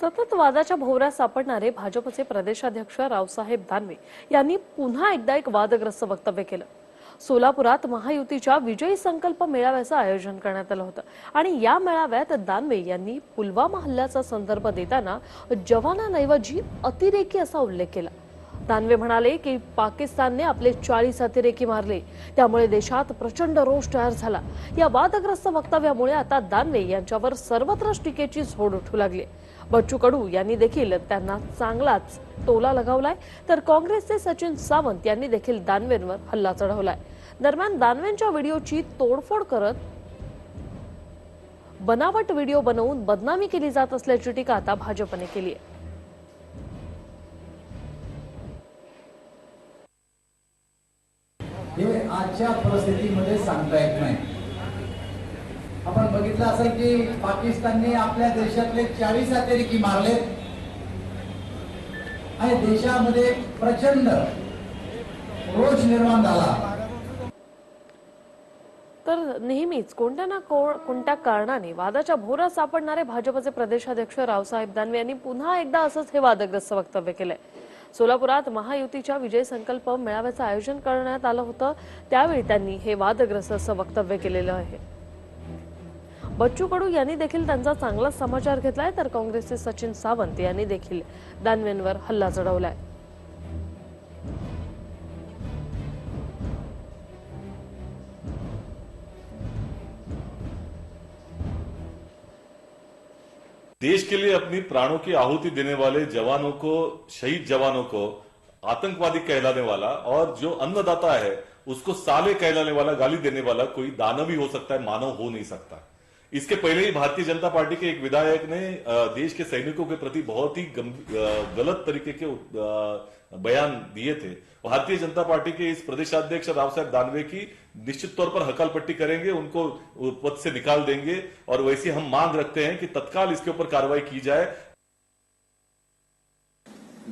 सतत वादाच्या भोवऱ्यात सापडणारे भाजपचे प्रदेशाध्यक्ष रावसाहेब दानवे यांनी पुन्हा एकदा एक वादग्रस्त वक्तव्य केलं. सोलापुरात महायुतीच्या विजयी संकल्प मेळाव्याचं आयोजन करण्यात आलं होतं आणि या मेळाव्यात दानवे यांनी पुलवामा हल्ल्याचा संदर्भ देताना जवानांऐवजी अतिरेकी असा उल्लेख केला. दानवे म्हणाले की पाकिस्तानने आपले चाळीस अतिरेकी मारले. त्यामुळे देशात प्रचंड रोष तयार झाला. या वादग्रस्त वक्तव्यामुळे आता दानवे यांच्यावर सर्वत्रच टीकेची झोड उठू लागली. बच्चू कडू यांनी देखील त्यांना चांगलाच टोला लगावलाय. तर काँग्रेसचे सचिन सावंत यांनी देखील दानवेंवर हल्ला चढवलाय. दरम्यान दानवेंच्या व्हिडिओची तोडफोड करत बनावट व्हिडिओ बनवून बदनामी केली जात असल्याची टीका आता भाजपने केली आहे. हे आजच्या परिस्थितीमध्ये सांगता येत नाही. आपण बघितलं असेल की पाकिस्तानने आपल्या देशातले चाळीस अतिरेकी मारले. आणि देशामध्ये प्रचंड रोष निर्माण झाला. तर नेहमीच कोणत्या ना कोणत्या कारणाने वादाच्या भोरात सापडणारे भाजपचे प्रदेशाध्यक्ष रावसाहेब दानवे यांनी पुन्हा एकदा असंच हे वादग्रस्त वक्तव्य केलंय. सोलापुरात महायुतीच्या विजय संकल्प मेळाव्याचं आयोजन करण्यात आलं होतं. त्यावेळी त्यांनी हे वादग्रस्त असं वक्तव्य केलेलं आहे. बच्चू कडू यांनी देखील त्यांचा चांगला समाचार घेतलाय तर काँग्रेसचे सचिन सावंत यांनी देखील दानवेंवर हल्ला चढवलाय. देश के लिए अपनी प्राणों की आहुति देने वाले जवानों को, शहीद जवानों को आतंकवादी कहलाने वाला और जो अन्नदाता है, उसको साले कहलाने वाला, गाली देने वाला कोई दानव ही हो सकता है, मानव हो नहीं सकता। इसके पहले ही भारतीय जनता पार्टी के एक विधायक ने देश के सैनिकों के प्रति बहुत ही गलत तरीके के बयान दिए थे। भारतीय जनता पार्टी के इस प्रदेशाध्यक्ष राव साहेब दानवे की निश्चित तौर पर हकालपट्टी करेंगे उनको पद से निकाल देंगे और वैसे हम मांग रखते हैं कि तत्काल इसके ऊपर कार्रवाई की जाए।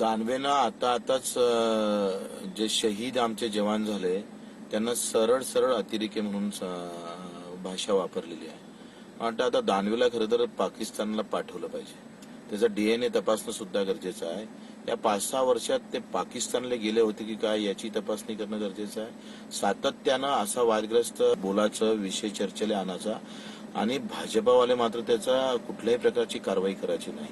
दानवेनं आता आताच अं, जे शहीद आमचे जवान झाले त्यांना सरळ सरळ अतिरेकी म्हणून भाषा वापरलेली आहे. वाटतं आता दानवेला खरं तर पाकिस्तानला पाठवलं पाहिजे. त्याचा डीएनए तपासणं सुद्धा गरजेचं आहे. या पाच सहा वर्षात ते पाकिस्तानला गेले होते की काय याची तपासणी करणं गरजेचं आहे. सातत्यानं असा वादग्रस्त बोलाचं विषय चर्चेला आणायचा आणि भाजपावाले मात्र त्याचा कुठल्याही प्रकारची कारवाई करायची नाही.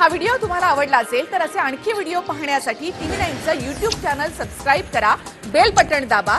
हा व्हिडिओ तुम्हाला आवडला असेल तर असे आणखी व्हिडिओ पाहण्यासाठी टीव्ही नाईनचं युट्यूब चॅनल सबस्क्राईब करा. बेल बटन दाबा.